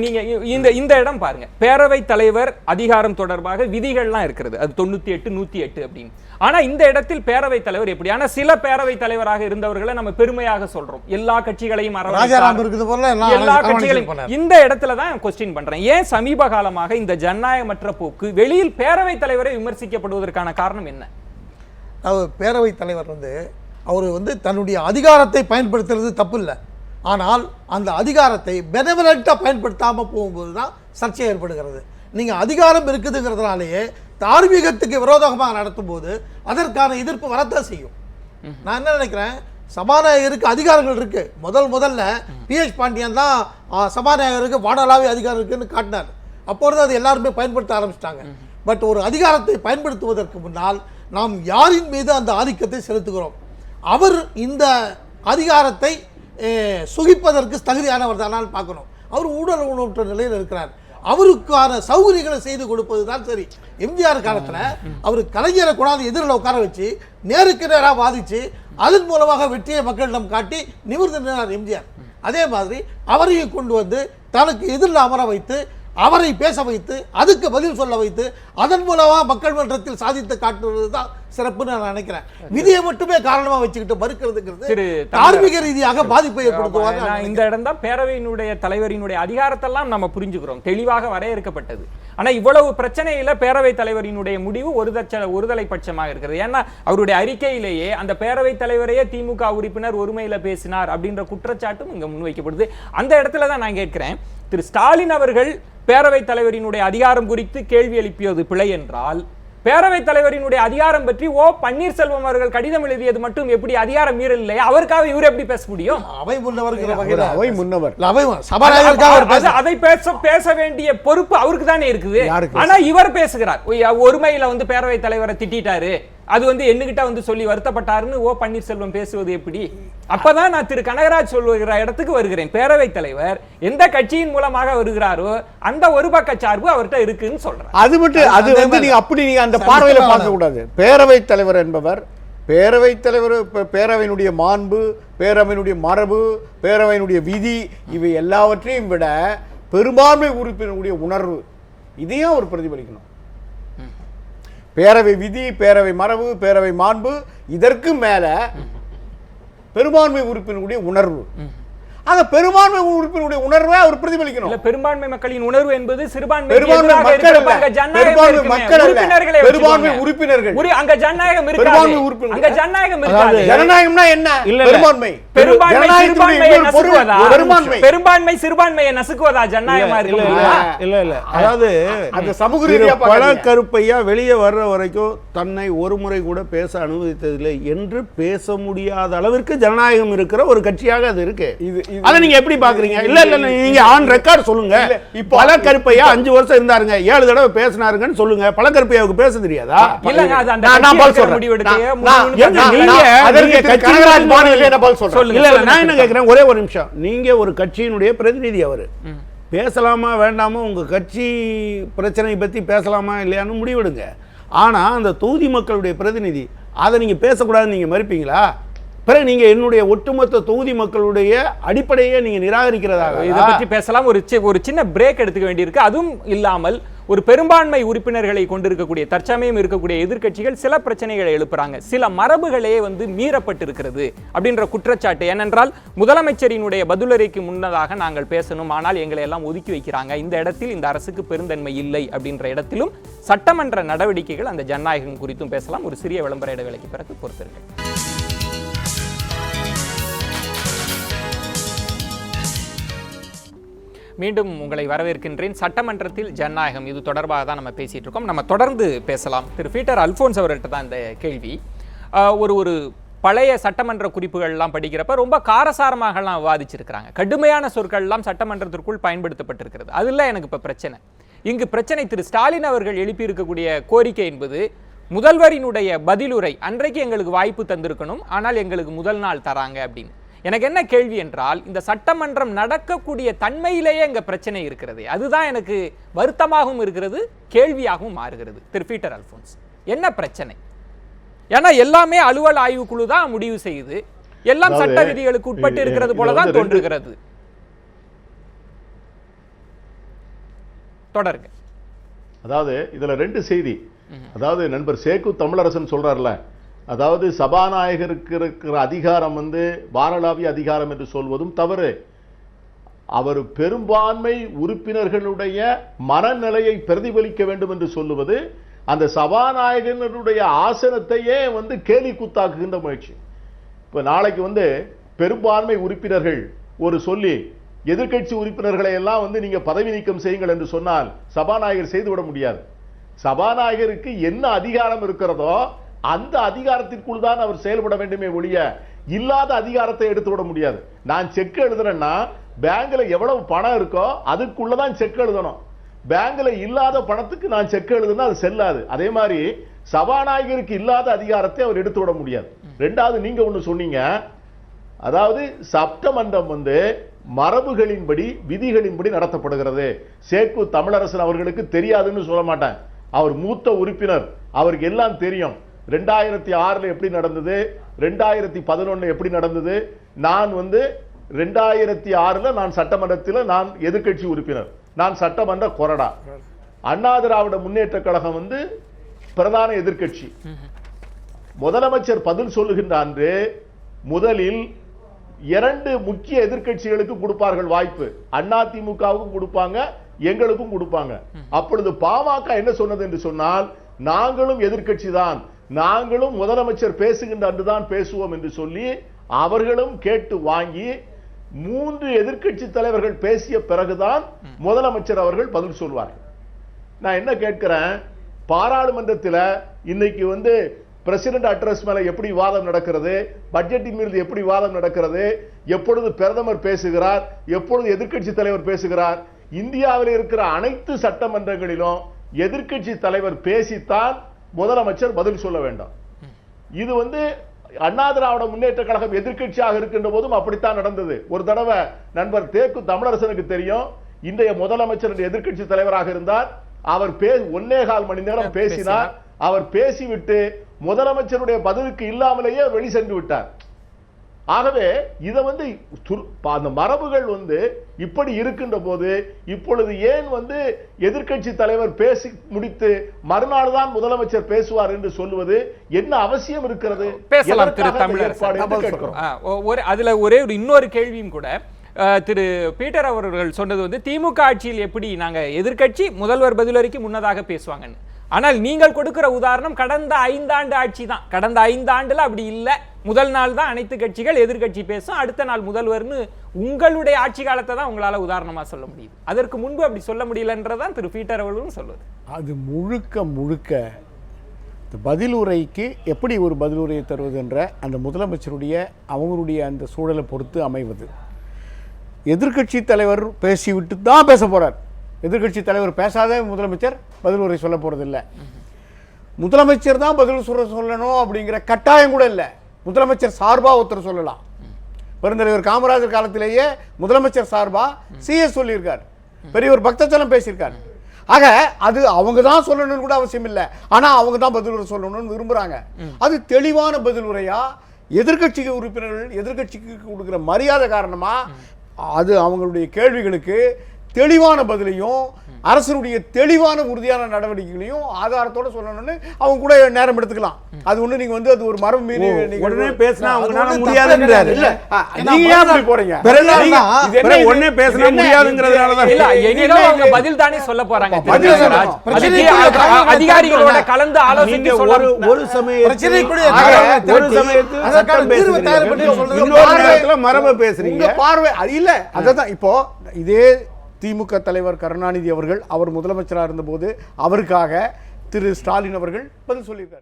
நீங்க இந்த இந்த இடம் பாருங்க. பேரவைத் தலைவர் அதிகாரம் தொடர்பாக விதிகள்லாம் இருக்கிறது. அது தொண்ணூத்தி எட்டு நூத்தி எட்டு அப்படின்னு. ஆனா இந்த இடத்தில் பேரவைத் தலைவர் எப்படி? ஆனா சில பேரவைத் தலைவராக இருந்தவர்களை நம்ம பெருமையாக சொல்றோம். எல்லா கட்சிகளையும் எல்லா கட்சிகளையும். இந்த இடத்துல தான் கொஸ்டின் பண்றேன். ஏன் சமீப காலமாக இந்த ஜனநாயகமற்ற போக்கு வெளியில் பேரவைத் தலைவரை விமர்சிக்கப்படுவதற்கான காரணம் என்ன? பேரவைத் தலைவர் வந்து அவர் வந்து தன்னுடைய அதிகாரத்தை பயன்படுத்துறது தப்பு இல்லை. ஆனால் அந்த அதிகாரத்தை பெனவலண்ட்டாக பயன்படுத்தாமல் போகும்போது தான் சர்ச்சை ஏற்படுகிறது. நீங்கள் அதிகாரம் இருக்குதுங்கிறதுனாலேயே தார்மீகத்துக்கு விரோதமாக நடத்தும்போது அதற்கான எதிர்ப்பு வரத்தான் செய்யும். நான் என்ன நினைக்கிறேன்? சபாநாயகருக்கு அதிகாரங்கள் இருக்குது முதல் முதல்ல பிஎச் பாண்டியன் தான் சபாநாயகருக்கு வானளாவிய அதிகாரம் இருக்குன்னு காட்டினார். அப்பொழுது அது எல்லாருமே பயன்படுத்த ஆரம்பிச்சிட்டாங்க. பட் ஒரு அதிகாரத்தை பயன்படுத்துவதற்கு முன்னால் நாம் யாரின் மீது அந்த ஆதிக்கத்தை செலுத்துகிறோம்? அவர் இந்த அதிகாரத்தை சுகிப்பதற்கு தகுதியானவர் தானால் பார்க்கணும். அவர் ஊடல் உணவுற்ற நிலையில் இருக்கிறார். அவருக்கான சௌகரியங்களை செய்து கொடுப்பது தான் சரி. எம்ஜிஆர் காலத்தில் அவர் கலைஞரை கொண்டாந்து எதிரில் உட்கார வச்சு நேருக்கு நேராக வாதிச்சு அதன் மூலமாக வெற்றியை மக்களிடம் காட்டி நிமிர்ந்து எம்ஜிஆர். அதே மாதிரி அவரையும் கொண்டு வந்து தனக்கு எதிரில் அமர வைத்து அவரை பேச வைத்து அதுக்கு பதில் சொல்ல வைத்து அதன் மூலமாக மக்கள் மன்றத்தில் சாதித்து காட்டுவது தான் சிறப்புன்னு நான் நினைக்கிறேன். விதியை மட்டுமே காரணமா வச்சுக்கிட்டு மறுக்கிறதுங்கிறது. தார்மீக ரீதியாக பாதிப்பை ஏற்படுத்துவாங்க நான் இந்த இடம் தான் பேரவையினுடைய தலைவரினுடைய அதிகாரத்தெல்லாம் நம்ம புரிஞ்சுக்கிறோம். தெளிவாக வரையறுக்கப்பட்டது. ஆனா இவ்வளவு பிரச்சனையில பேரவைத் தலைவரினுடைய முடிவு ஒரு தச்ச ஒருதலை பட்சமாக இருக்கிறது. ஏன்னா அவருடைய அறிக்கையிலேயே அந்த பேரவைத் தலைவரையே திமுக உறுப்பினர் ஒருமையில பேசினார் அப்படின்ற குற்றச்சாட்டும் இங்க முன்வைக்கப்படுது. அந்த இடத்துல தான் நான் கேட்கிறேன் திரு ஸ்டாலின் அவர்கள் பேரவைத் தலைவரினுடைய அதிகாரம் குறித்து கேள்வி எழுப்பியது பிழை என்றால் பேரவைத் தலைவரினுடைய அதிகாரம் பற்றி ஓ பன்னீர்செல்வம் அவர்கள் கடிதம் எழுதியது மட்டும் எப்படி அதிகாரம் மீறல் இல்லையா அவருக்காக இவர் எப்படி பேச முடியும்? அவை வகையில். அவை முன்னவர். அவை சபாநாயகருக்காக அது- பேச பேச வேண்டிய பொறுப்பு அவருக்கு தானே இருக்குது? ஆனா இவர் பேசுகிறார். ஒருமையில வந்து பேரவைத் தலைவரை திட்டிட்டாரு. அது வந்து என்னகிட்ட வந்து சொல்லி வருத்தப்பட்டாருன்னு ஓ பன்னீர்செல்வம் பேசுவது எப்படி? அப்பதான் நான் திரு கனகராஜ் சொல்லுகிற இடத்துக்கு வருகிறேன். பேரவைத் தலைவர் எந்த கட்சியின் மூலமாக வருகிறாரோ அந்த ஒரு பக்க சார்பு அவர்கிட்ட இருக்குன்னு சொல்றேன். அது மட்டும் அது வந்து நீங்க அப்படி நீங்க அந்த பார்வையில பார்க்க கூடாது பேரவைத் தலைவர் என்பவர் பேரவைத் தலைவர் பேரவையினுடைய மாண்பு பேரவையினுடைய மரபு பேரவையினுடைய விதி இவை எல்லாவற்றையும் விட பெரும்பான்மை உறுப்பினருடைய உணர்வு இதையும் அவர் பிரதிபலிக்கணும். பேரவை விதி பேரவை மரபு பேரவை மாண்பு இதற்கு மேல பெரும்பான்மை உறுப்பினருடைய உணர்வு ஆக பெரும்பான்மை உறுப்பினருடைய உணர்வை அவர் பிரதிபலிக்கணும் இல்ல பெரும்பான்மை மக்களின் உணர்வு என்பது சிறுபான்மை பெரும்பான்மை மக்கள். பெரும்பான்மை மக்கள். உறுப்பினர்களை பெரும்பான்மை. உறுப்பினர்கள். அங்க ஜனநாயகம் இருக்காது பெரும்பான்மை உறுப்பினர்கள். அங்க ஜனநாயகம் இருக்காது ஜனநாயகம்னா என்ன. பெரும்பான்மை பெரும்பான்மை சிறுபான்மையை நசுக்குவதா? பெரும்பான்மை. பெரும்பான்மை சிறுபான்மையை நசுக்குவதா ஜனநாயகமா இல்ல, இருக்க இல்ல, அதாவது அந்த சமூக பார்க்கறீங்க. கருப்பையா வெளியே வர்ற வரைக்கும் தன்னை ஒரு முறை கூட பேச அனுமதித்ததில்லை என்று பேச முடியாத அளவிற்கு ஜனநாயகம் இருக்கிற ஒரு கட்சியாக அது இருக்கு. அதை நீங்க எப்படி பாக்குறீங்க இல்ல இல்ல நீங்க ஆன் ரெக்கார்ட் சொல்லுங்க. இப்போ- பழ கருப்பையா அஞ்சு வருஷம் இருந்தாருங்க. ஏழு தடவை பேசினாருங்கன்னு சொல்லுங்க. பழ கருப்பையாவுக்கு பேச தெரியாதா? இல்லங்க, அது அந்த நான் எடுக்கிற சொல்றேன். நீங்க- அதற்கு மாநில என்ன சொல்றேன். சொல்லுங்க. இல்ல நான் என்ன கேக்குறேன்? ஒரே ஒரு நிமிஷம். நீங்க ஒரு கட்சியினுடைய பிரதிநிதி அவரு. பேசலாமா வேண்டாமா உங்க கட்சி பிரச்சனை பத்தி பேசலாமா இல்லையான்னு முடிவெடுங்க. ஆனா அந்த தொகுதி மக்களுடைய பிரதிநிதி அதை நீங்க பேசக்கூடாதுன்னு நீங்க மறுப்பீங்களா? பிறகு நீங்க என்னுடைய ஒட்டுமொத்த தொகுதி மக்களுடைய அடிப்படையை நீங்க நிராகரிக்கிறதாக இதை பற்றி பேசலாம். ஒரு ஒரு சின்ன பிரேக் எடுத்துக்க வேண்டியிருக்கு. அதுவும் இல்லாமல் ஒரு பெரும்பான்மை உறுப்பினர்களை கொண்டிருக்கக்கூடிய தற்சமயம் இருக்கக்கூடிய எதிர்க்கட்சிகள் சில பிரச்சனைகளை எழுப்புறாங்க. சில மரபுகளே வந்து மீறப்பட்டிருக்கிறது அப்படின்ற குற்றச்சாட்டு. ஏனென்றால் முதலமைச்சரினுடைய பதிலுரைக்கு முன்னதாக நாங்கள் பேசணும். ஆனால் எங்களை எல்லாம் ஒதுக்கி வைக்கிறாங்க. இந்த இடத்தில் இந்த அரசுக்கு பெருந்தன்மை இல்லை அப்படின்ற இடத்திலும் சட்டமன்ற நடவடிக்கைகள் அந்த ஜனநாயகம் குறித்தும் பேசலாம். ஒரு சிறிய விளம்பர இடைவேளைக்கு பிறகு பொறுத்திருங்கள். மீண்டும் உங்களை வரவேற்கின்றேன். சட்டமன்றத்தில் ஜனநாயகம் இது தொடர்பாக தான் நம்ம பேசிகிட்டு இருக்கோம். நம்ம தொடர்ந்து பேசலாம். திரு பீட்டர் அல்ஃபோன்ஸ் அவர்கிட்ட தான் இந்த கேள்வி. ஒரு ஒரு பழைய சட்டமன்ற குறிப்புகள்லாம் படிக்கிறப்ப ரொம்ப காரசாரமாகலாம் விவாதிச்சிருக்கிறாங்க. கடுமையான சொற்கள்லாம் சட்டமன்றத்திற்குள் பயன்படுத்தப்பட்டிருக்கிறது. அதில் எனக்கு இப்போ பிரச்சனை. இங்கு பிரச்சனை திரு ஸ்டாலின் அவர்கள் எழுப்பியிருக்கக்கூடிய கோரிக்கை என்பது முதல்வரினுடைய பதிலுரை அன்றைக்கு எங்களுக்கு வாய்ப்பு தந்திருக்கணும் ஆனால் எங்களுக்கு முதல் நாள் தராங்க அப்படின்னு. எனக்கு என்ன கேள்வி என்றால் இந்த சட்டமன்றம் நடக்கக்கூடிய தன்மையிலேயே இங்கே பிரச்சனை இருக்கிறது. அதுதான் எனக்கு வருத்தமாகவும் இருக்கிறது கேள்வியாகவும் மாறுகிறது. திரு பீட்டர் அல்ஃபோன்ஸ் என்ன பிரச்சனை? ஏன்னா எல்லாமே அலுவல் ஆய்வு குழு தான் முடிவு செய்யுது. எல்லாம் சட்ட விதிகளுக்கு உட்பட்டு இருக்கிறது போல தான் தோன்றுகிறது. தொடருங்க. அதாவது இதுல ரெண்டு செய்தி. அதாவது நண்பர் சேக்கு தமிழரசன் சொல்றாருல அதாவது சபாநாயகருக்கு இருக்கிற அதிகாரம் வந்து வாரளாவிய அதிகாரம் என்று சொல்வதும் தவறு. அவர் பெரும்பான்மை உறுப்பினர்களுடைய மனநிலையை பிரதிபலிக்க வேண்டும் என்று சொல்லுவது அந்த சபாநாயகனுடைய ஆசனத்தையே வந்து கேலி கூத்தாக்குகின்ற முயற்சி. இப்போ நாளைக்கு வந்து பெரும்பான்மை உறுப்பினர்கள் ஒரு சொல்லி எதிர்க்கட்சி உறுப்பினர்களை எல்லாம் வந்து நீங்கள் பதவி நீக்கம் செய்யுங்கள் என்று சொன்னால் சபாநாயகர் செய்துவிட முடியாது. சபாநாயகருக்கு என்ன அதிகாரம் இருக்கிறதோ அந்த அதிகாரத்திற்குள் தான் அவர் செயல்பட வேண்டுமே ஒழிய இல்லாத அதிகாரத்தை எடுத்து விட முடியாது. நான் செக் எழுதுறேன்னா பேங்க்ல எவ்வளவு பணம் இருக்கோ அதுக்குள்ளதான் செக் எழுதணும். பேங்க்ல இல்லாத பணத்துக்கு நான் செக் எழுதுனா அது செல்லாது. அதே மாதிரி சபாநாயகருக்கு இல்லாத அதிகாரத்தை அவர் எடுத்து விட முடியாது. ரெண்டாவது நீங்க ஒன்று சொன்னீங்க அதாவது சப்தமன்றம் வந்து மரபுகளின்படி விதிகளின்படி நடத்தப்படுகிறது. சேக்கு தமிழரசன் அவர்களுக்கு தெரியாதுன்னு சொல்ல மாட்டேன். அவர் மூத்த உறுப்பினர் அவருக்கு எல்லாம் தெரியும். ரெண்டாயிரத்தி ஆறுல எப்படி நடந்தது? ரெண்டாயிரத்தி பதினொன்னு எப்படி நடந்தது? நான் வந்து ரெண்டாயிரத்தி ஆறுல நான் சட்டமன்றத்தில் நான் எதிர்கட்சி உறுப்பினர். நான் சட்டமன்ற கொறடா. அண்ணா திராவிட முன்னேற்ற கழகம் வந்து பிரதான எதிர்க்கட்சி. முதலமைச்சர் பதில் சொல்லுகின்ற அன்று முதலில் இரண்டு முக்கிய எதிர்க்கட்சிகளுக்கு கொடுப்பார்கள் வாய்ப்பு. அதிமுகவுக்கும் கொடுப்பாங்க எங்களுக்கும் கொடுப்பாங்க. அப்பொழுது பாமக என்ன சொன்னது என்று சொன்னால் நாங்களும் எதிர்க்கட்சி தான். நாங்களும் முதலமைச்சர் பேசுகின்ற அன்றுதான் பேசுவோம் என்று சொல்லி அவர்களும் கேட்டு வாங்கி மூன்று எதிர்க்கட்சி தலைவர்கள் பேசிய பிறகுதான் முதலமைச்சர் அவர்கள் பதில் சொல்வார்கள். நான் என்ன கேட்கிறேன்? பாராளுமன்றத்தில் இன்னைக்கு வந்து பிரசிடென்ட் அட்ரஸ் மேல எப்படி வாதம் நடக்கிறது? பட்ஜெட்டின் மீது எப்படி வாதம் நடக்கிறது? எப்பொழுது பிரதமர் பேசுகிறார்? எப்பொழுது எதிர்க்கட்சி தலைவர் பேசுகிறார்? இந்தியாவில் இருக்கிற அனைத்து சட்டமன்றங்களிலும் எதிர்க்கட்சி தலைவர் பேசித்தான் முதலமைச்சர் பதில் சொல்ல வேண்டும். இது வந்து அண்ணா திராவிட முன்னேற்ற கழகம் எதிர்க்கட்சியாக இருக்கின்ற போதும் அப்படித்தான் நடந்தது. ஒரு தடவை நண்பர் தேக்கு தமிழரசனுக்கு தெரியும். இன்றைய முதலமைச்சர் எதிர்க்கட்சி தலைவராக இருந்தார். அவர் பே ஒன்னே கால் மணி நேரம் பேசினார். அவர் பேசிவிட்டு முதலமைச்சருடைய பதிலுக்கு இல்லாமலேயே வெளி சென்று விட்டார். ஆகவே இதை வந்து அந்த மரபுகள் வந்து இப்படி இருக்கின்ற போது இப்பொழுது ஏன் வந்து எதிர்க்கட்சி தலைவர் பேசி முடித்து மறுநாள் தான் முதலமைச்சர் பேசுவார் என்று சொல்லுவது என்ன அவசியம் இருக்கிறது? பேசலாம் திரு ஒ- ஒரு அதுல ஒரே ஒரு இன்னொரு கேள்வியும் கூட திரு பீட்டர் அவர்கள் சொன்னது வந்து திமுக ஆட்சியில் எப்படி நாங்க எதிர்க்கட்சி முதல்வர் பதிலுரைக்கு முன்னதாக பேசுவாங்கன்னு. ஆனால் நீங்கள் கொடுக்கிற உதாரணம் கடந்த ஐந்தாண்டு ஆட்சி தான். கடந்த ஐந்தாண்டுல அப்படி இல்லை. முதல் நாள் தான் அனைத்து கட்சிகள் எதிர்க்கட்சி பேசும் அடுத்த நாள் முதல்வர்னு உங்களுடைய ஆட்சி காலத்தை தான் உங்களால உதாரணமா சொல்ல முடியுது. அதற்கு முன்பு அப்படி சொல்ல முடியலன்றதான் திரு பீட்டர் அவர்களும் சொல்வது. அது முழுக்க முழுக்க இந்த பதிலுரைக்கு எப்படி ஒரு பதிலுரையை தருவதுன்ற அந்த முதலமைச்சருடைய அவங்களுடைய அந்த சூழலை பொறுத்து அமைவது. எதிர்க்கட்சி தலைவர் பேசிவிட்டு தான் பேச போறார். எதிர்க்கட்சி தலைவர் பேசாத முதலமைச்சர் பதிலுரை சொல்ல போறதில்ல. முதலமைச்சர் தான் பதில் சொல்ல சொல்லணும் அப்படிங்கிற கட்டாயம் கூட இல்லை. முதலமைச்சர் சார்பா ஒருத்தர் சொல்லலாம். பெருந்தலைவர் காமராஜர் காலத்திலேயே முதலமைச்சர் சார்பாக சிஎஸ் சொல்லியிருக்கார். பெரியவர் பக்தச்சலம் பேசியிருக்கார். ஆக அது அவங்க தான் சொல்லணும்னு கூட அவசியம் இல்லை. ஆனால் அவங்க தான் பதிலுரை சொல்லணும்னு விரும்புகிறாங்க அது தெளிவான பதில் உரையா? எதிர்க்கட்சி உறுப்பினர்கள் எதிர்கட்சிக்கு கொடுக்குற மரியாதை காரணமாக அது அவங்களுடைய கேள்விகளுக்கு தெளிவான பதிலையும் அரசனுடைய தெளிவான உறுதியான நடவடிக்கைகளையும் ஆதாரத்தோட சொல்லணும்னு அவங்க கூட நேரம் எடுத்துக்கலாம் அது ஒண்ணு நீங்க வந்து அது ஒரு மரபு மீறி உடனே பேசினா அவங்களால முடியாதுன்றாரு இல்ல நீங்க ஏன் அப்படி போறீங்க? உடனே பேசினா? முடியாதுங்கிறதுனால தான். இல்ல இது எனினும் என்ன அவங்க? பதில் தானே சொல்ல போறாங்க அதிகாரிகளோட. கலந்து ஆலோசித்து ஒரு ஒரு சமயத்தில் பிரச்சனைக்குரிய ஆக, காரணத்தை ஒரு சமயத்தில் அதற்கான தீர்வை பேசுறீங்க. தயார் பண்ணி சொல்றது இன்னொரு பார்வை- நேரத்துல மரபை பேசுறீங்க உங்க பார்வை அது இல்ல அதான் இப்போ இதே திமுக தலைவர் கருணாநிதி அவர்கள் அவர் முதலமைச்சராக இருந்தபோது அவருக்காக திரு ஸ்டாலின் அவர்கள் பதில் சொல்லியிருக்கார்.